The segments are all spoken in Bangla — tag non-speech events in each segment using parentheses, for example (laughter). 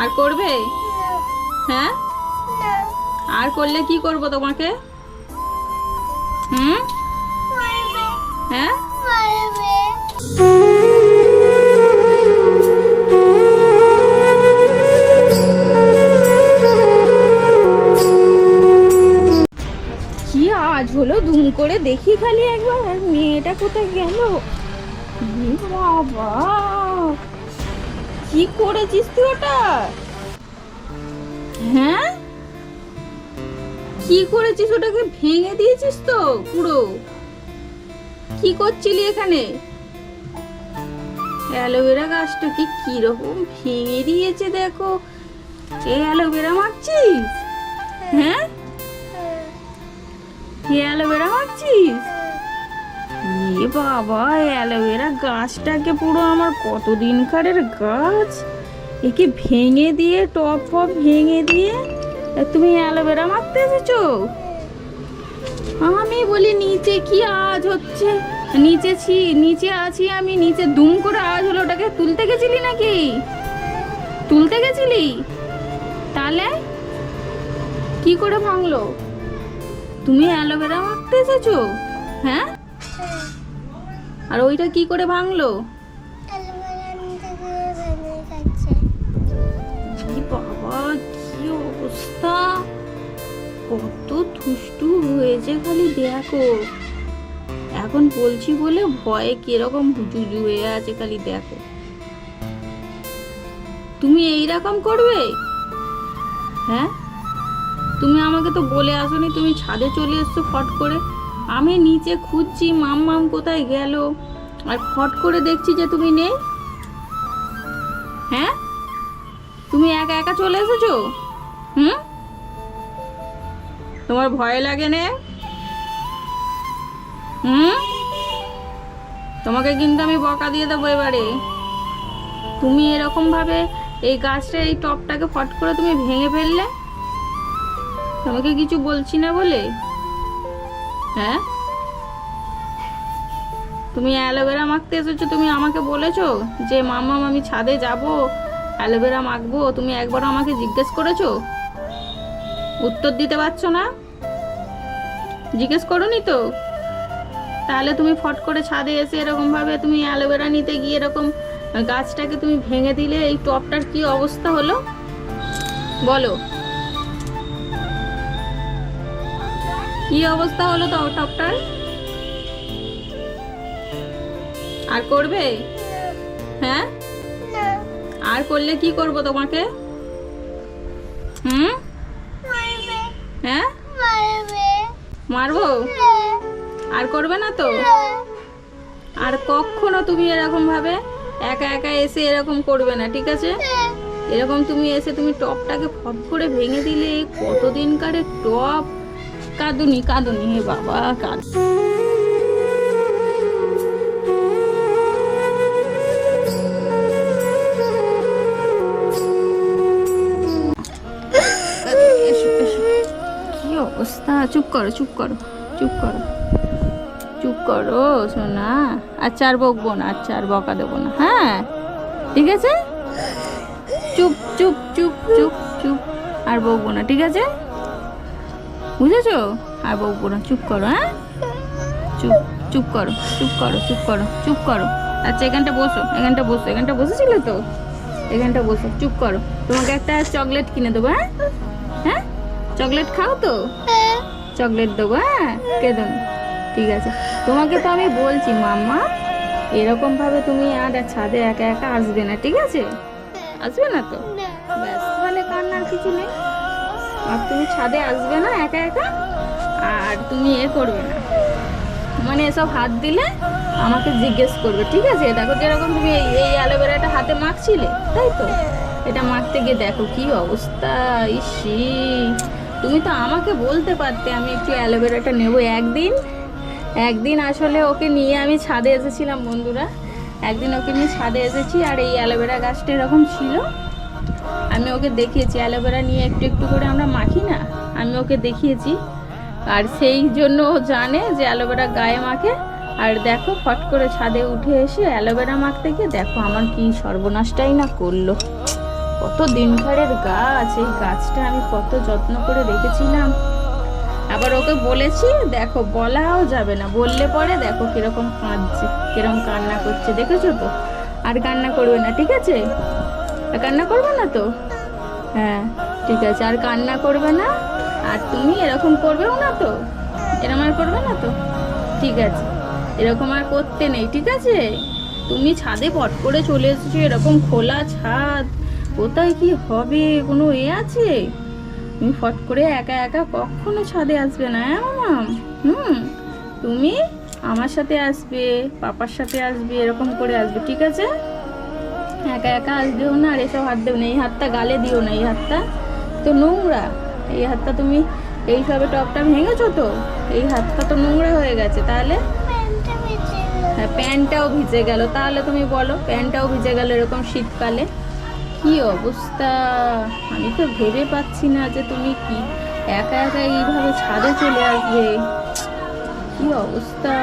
আর করবে? হ্যাঁ? আর করলে কি করব তোমাকে? হুম? হ্যাঁ? কি আজ হলো? দুম করে দেখি খালি একবার। মেয়েটা কোথায় গেল? বাবা। কি করেছিস তুই ওটা? হ্যাঁ? কি করেছিস ওটাকে ভেঙে দিয়েছিস তো পুরো? কি করছিলি এখানে? অ্যালোভেরা গাছটাকে কীরকম ভেঙে দিয়েছে দেখো। এই অ্যালোভেরা মারছিস? হ্যাঁ? কি অ্যালোভেরা মারছিস? এ বাবা, অ্যালোভেরা গাছটাকে পুরো আমার কতদিনকারের গাছ? একে ভেঙে দিয়ে, টপ ফপ ভেঙে দিয়ে তুমি অ্যালোভেরা মারতে এসেছ? আমি বলি, নিচে কি আওয়াজ হচ্ছে? নিচে ছি, নিচে আছি আমি, নিচে দুম করে আওয়াজ হলো, ওটাকে তুলতে গেছিলি নাকি? তুলতে গেছিলি? তাহলে কি করে ভাঙলো? তুমি অ্যালোভেরা মারতে এসেছ? হ্যাঁ? আর ওইটা কি করে ভাঙলো? অবস্থা? কত দুষ্টু হয়েছে খালি দেখো। এখন বলছি বলে ভয়ে কীরকম হুজুজু হয়ে আছে খালি দেখো। তুমি এই রকম করবে? হ্যাঁ? তুমি আমাকে তো বলে আসোনি, তুমি ছাদে চলে এসছো ফট করে। আমি নিচে খুঁজছি মাম মাম কোথায় গেল? আর ফট করে দেখছি যে তুমি নেই। হ্যাঁ? তুমি একা একা চলে এসেছ? হুম? তোমার ভয় লাগে না। হুম? তোমাকে কিন্তু আমি বকা দিয়ে দেবো এবারে। তুমি এরকম ভাবে এই গাছটা এই টপটাকে ফট করে তুমি ভেঙে ফেললে? তোমাকে কিছু বলছি না বলে? হ্যাঁ? তুমি অ্যালোভেরা মাখতে এসেছ, তুমি আমাকে বলেছ যে মামা আমি ছাদে যাব, অ্যালোভেরা মাখবো, তুমি একবার আমাকে জিজ্ঞেস করেছ? উত্তর দিতে পারছ না? জিজ্ঞেস করনি তো? তাহলে তুমি ফট করে ছাদে এসে এরকম ভাবে তুমি অ্যালোভেরা নিতে গিয়ে এরকম গাছটাকে তুমি ভেঙে দিলে, এই টপটার কি অবস্থা হলো? বলো। কি অবস্থা হলো তো টপটার? আর করবে? হ্যাঁ? আর করলে কি করব তোমাকে? হুম? হ্যাঁ? মারবো? আর করবে না তো? আর কখনো তুমি এরকম ভাবে একা একা এসে এরকম করবে না, ঠিক আছে? এরকম তুমি এসে তুমি টপটাকে ফট করে ভেঙে দিলে, কতদিনকারে টপ? কাঁদুনি কাঁদুনি হে বাবা কাঁদ। কি অবস্থা? চুপ করো চুপ করো চুপ করো। চুপ করো, সোনা। আচ্ছা আর বকবো না আচ্ছা আর বকা দেবো না হ্যাঁ? ঠিক আছে? চুপ চুপ চুপ চুপ চুপ। আর বকবো না, ঠিক আছে? বুঝেছ? আর বউ না চুপ করো হ্যাঁ? চুপ চুপ করো চুপ করো চুপ করো চুপ করো। আচ্ছা এখানটা বসো এখানটা বসো, এখানটা বসেছিলে তো? এখানটা বসো, চুপ করো। তোমাকে একটা চকলেট কিনে দেবো হ্যাঁ? হ্যাঁ? চকলেট খাও তো? চকলেট দেবো হ্যাঁ? কেদন ঠিক আছে। তোমাকে তো আমি বলছি, মাম্মা এরকম ভাবে তুমি আর ছাদে একা একা আসবে না, ঠিক আছে? আসবে না তো? ব্যাস, তাহলে কান্নার কিছু নেই। আর তুমি ছাদে আসবে না, একা একা? আর তুমি এ করবে না। মানে এসব হাত দিলে আমাকে জিজ্ঞেস করবে, ঠিক আছে? দেখো যেরকম তুমি এই অ্যালোভেরাটা হাতে মাখছিলে, তাই তো? এটা মাখতে গিয়ে দেখো কি অবস্থা, ইসি তুমি তো আমাকে বলতে পারতে আমি একটু অ্যালোভেরাটা নেব একদিন। একদিন আসলে ওকে নিয়ে আমি ছাদে এসেছিলাম, বন্ধুরা। একদিন ওকে নিয়ে ছাদে এসেছি আর এই অ্যালোভেরা গাছটা এরকম ছিল। আমি ওকে দেখিয়েছি, অ্যালোভেরা নিয়ে একটু একটু করে আমরা মাখি না? আমি ওকে দেখিয়েছি। আর সেই জন্য ও জানে যে অ্যালোভেরা গায়ে মাখে। আর দেখো, ফট করে ছাদে উঠে এসে অ্যালোভেরা মাখতে গিয়ে দেখো আমার কি সর্বনাশটাই না করল। কত দিনকারের গাছ, এই গাছটা আমি কত যত্ন করে রেখেছিলাম। আবার ওকে বলেছি, দেখো, বলাও যাবে না। বললে পরে দেখো কীরকম কাঁদছে, কীরকম কান্না করছে। দেখেছ তো? আর কান্না করবে না, ঠিক আছে? কান্না করবে না তো? হ্যাঁ ঠিক আছে, আর কান্না করবে না। আর তুমি এরকম করবেও না তো? এরকম আর করবে না তো? ঠিক আছে, এরকম আর করতে নেই, ঠিক আছে? তুমি ছাদে পট করে চলে এসেছ, এরকম খোলা ছাদ। কোথায় কি হবে? কোনো এ আছে? তুমি ফট করে একা একা কখনো ছাদে আসবে না হ্যাঁ হুম, তুমি আমার সাথে আসবে, পাপার সাথে আসবে, এরকম করে আসবে, ঠিক আছে? একা একা আসবেও না আর এসব হাত দেবে না। এই হাতটা গালে দিও না এই হাতটা তো নোংরা। এই হাতটা তুমি এইভাবে টপটা ভেঙেছো তো? এই হাতটা তো নোংরা হয়ে গেছে তাহলে? হ্যাঁ প্যান্টটাও ভিজে গেল। তাহলে তুমি বলো প্যান্টটাও ভিজে গেল এরকম শীতকালে? কি অবস্থা? আমি তো ভেবে পাচ্ছি না যে তুমি কি একা একা এইভাবে ছাদে চলে আসবে। কি অবস্থা?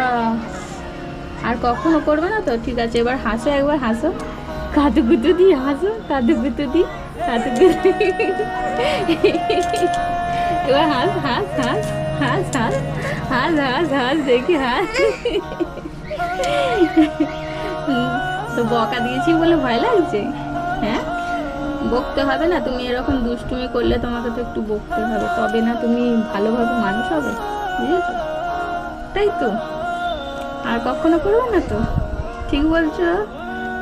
আর কখনো করবে না তো? ঠিক আছে এবার হাসো একবার হাসো। কাদু গুতু দি হাসো কাদু গুতু দি কাদু গুতু এবার হাস হাস হাস হাস হাস হাস হাস হাস, দেখি, হাস। তো বকা দিয়েছি বলে ভয় লাগছে? হ্যাঁ? বকতে হবে না, তুমি এরকম দুষ্টুমি করলে তোমাকে তো একটু বকতে হবে। তবে না তুমি ভালোভাবে মানুষ হবে, বুঝেছ? তাই তো? আর কখনো করবে না তো? ঠিক বলছো?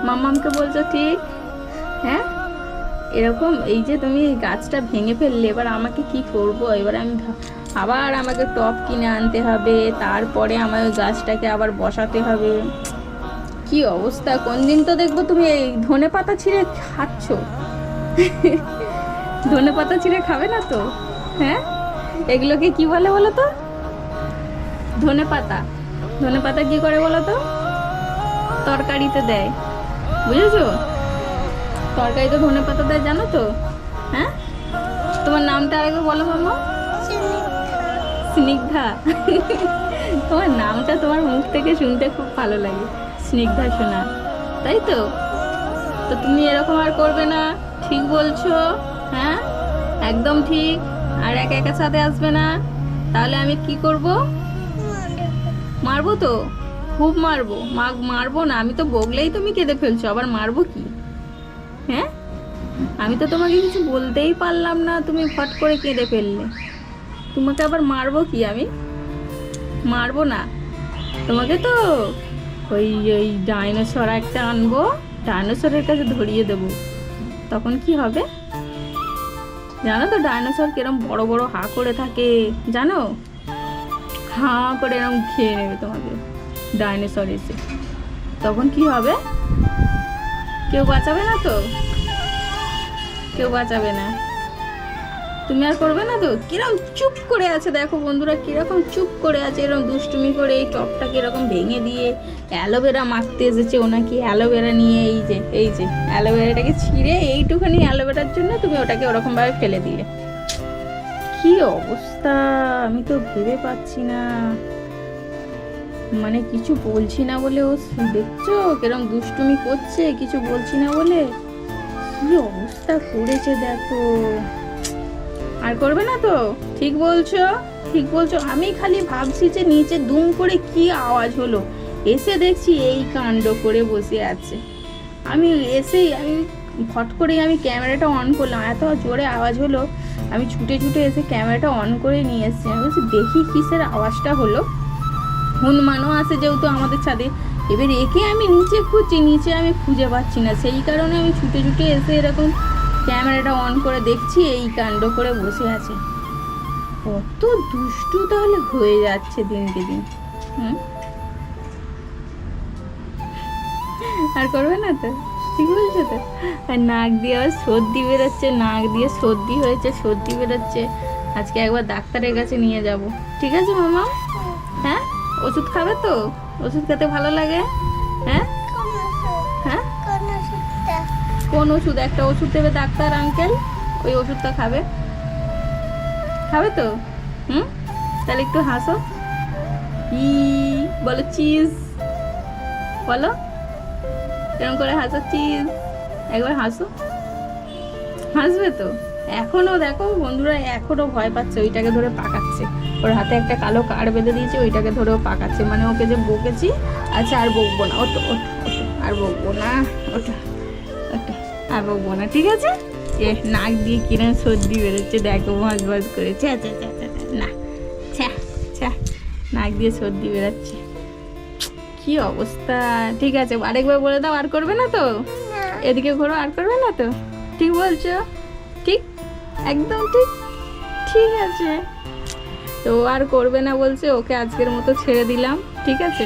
মামামকে বলছো ঠিক? হ্যাঁ? এরকম এই যে তুমি গাছটা ভেঙে ফেললে, এবার আমাকে কি করব? এবার আমি আবার আমাকে টপ কিনে আনতে হবে, তারপরে আমার ওই গাছটাকে আবার বসাতে হবে। কি অবস্থা? কোন দিন তো দেখব তুমি এই ধনে পাতা ছিঁড়ে খাচ্ছ। (laughs) ধনে পাতা ছিঁড়ে খাবে না তো? হ্যাঁ? এগুলোকে কি বলে বলো তো? ধনে পাতা। ধনে পাতা কি করে বলো তো? তরকারিতে দেয়। বুঝেছ? তরকারিতে ধনে পাতা দেয়, জানো তো? হ্যাঁ? তোমার নামটা আগে বলো মামা স্নিগ্ধা। তোমার নামটা তোমার মুখ থেকে শুনতে খুব ভালো লাগে, স্নিগ্ধা শোনা তাই তো? তো তুমি এরকম আর করবে না, ঠিক বলছো? হ্যাঁ? একদম ঠিক। আর একা একা সাথে আসবে না? তাহলে আমি কি করব? মারবো তো? খুব মারবো। মা- মারবো না, আমি তো বগলেই তুমি কেঁদে ফেলছো, আবার মারবো কি? হ্যাঁ? আমি তো তোমাকে কিছু বলতেই পারলাম না তুমি ফট করে কেঁদে ফেললে। তোমাকে আবার মারবো কি আমি? মারবো না। তোমাকে তো ওই ওই ডাইনোসর একটা আনব, ডাইনোসরের কাছে ধরিয়ে দেবো। তখন কি হবে? জানো তো ডাইনোসর কিরম বড় বড় হা করে থাকে, জানো? হাঁ করে এরকম খেয়ে নেবে তোমাকে। ডাইনোসর এসে। তখন কি হবে? কেউ বাঁচাবে না তো? কেউ বাঁচাবে না। তুমি আর করবে না তো? কিরম চুপ করে আছে দেখো বন্ধুরা, কীরকম চুপ করে আছে, এরকম দুষ্টুমি করে এই টপটা কীরকম ভেঙে দিয়ে অ্যালোভেরা মাখতে এসেছে ওনাকে অ্যালোভেরা নিয়ে এই যে এই যে, অ্যালোভেরাটাকে ছিঁড়ে এইটুখানি অ্যালোভেরার জন্য তুমি ওটাকে ওরকমভাবে ফেলে দিলে। কি অবস্থা? আমি তো ভেবে পাচ্ছি না। মানে কিছু বলছি না বলে ও দেখছ কিরম দুষ্টুমি করছে, কিছু বলছি না বলে? কি অবস্থা করেছে দেখো। আর করবে না তো? ঠিক বলছো? ঠিক বলছো? আমি খালি ভাবছি যে নিচে দুম করে কি আওয়াজ হলো? এসে দেখছি এই কাণ্ড করে বসে আছে। আমি এসেই আমি ফট করেই আমি ক্যামেরাটা অন করলাম। এত জোরে আওয়াজ হলো, আমি ছুটে ছুটে এসে ক্যামেরাটা অন করে নিয়ে এসেছি। আমি বলছি, দেখি কিসের আওয়াজটা হলো? হনুমানও আছে যেহেতু আমাদের ছাদে। এবার একে আমি নিচে খুঁজছি, নিচে আমি খুঁজে পাচ্ছি না। সেই কারণে আমি ছুটে ছুটে এসে এরকম ক্যামেরাটা অন করে দেখছি, এই কাণ্ড করে বসে আছে। কত দুষ্টু তাহলে হয়ে যাচ্ছে দিনকে দিন। হুম? আর করবে না তো? ঠিক বলছো তো? আর নাক দিয়ে আবার সর্দি বেরোচ্ছে, নাক দিয়ে সর্দি হয়েছে, সর্দি বেরোচ্ছে। আজকে একবার ডাক্তারের কাছে নিয়ে যাব। ঠিক আছে মামা? ওষুধ খাবে তো? ওষুধ খেতে ভালো লাগে? হ্যাঁ? হ্যাঁ? কোন ওষুধ? একটা ওষুধ দেবে ডাক্তার, আঙ্কেল। ওই ওষুধটা খাবে। খাবে তো? হুম? তাহলে একটু হাসো। ই, বলো চিজ। বলো? এরকম করে হাসো, চিজ। একবার হাসো। হাসবে তো? এখনও দেখো বন্ধুরা এখনও ভয় পাচ্ছে ওইটাকে ধরে পাকাচ্ছে। ওর হাতে একটা কালো কার বেঁধে দিয়েছে ওইটাকে ধরেও পাকাচ্ছে। মানে ওকে যে বকেছি আচ্ছা আর বকবো না। ওটো আর বকবো না ওটা ওটা আর বকবো না ঠিক আছে? এ নাক দিয়ে কিরম সর্দি বেরোচ্ছে দেখো মাছ বাজ করে। ছ্যা না ছ্যা ছ্যা নাক দিয়ে সর্দি বেরোচ্ছে। কি অবস্থা? ঠিক আছে আরেকবার বলে দাও আর করবে না তো? এদিকে ঘোরো আর করবে না তো? ঠিক বলছো? একদম ঠিক ঠিক আছে। তো আর করবে না বলছে, ওকে আজকের মতো ছেড়ে দিলাম, ঠিক আছে?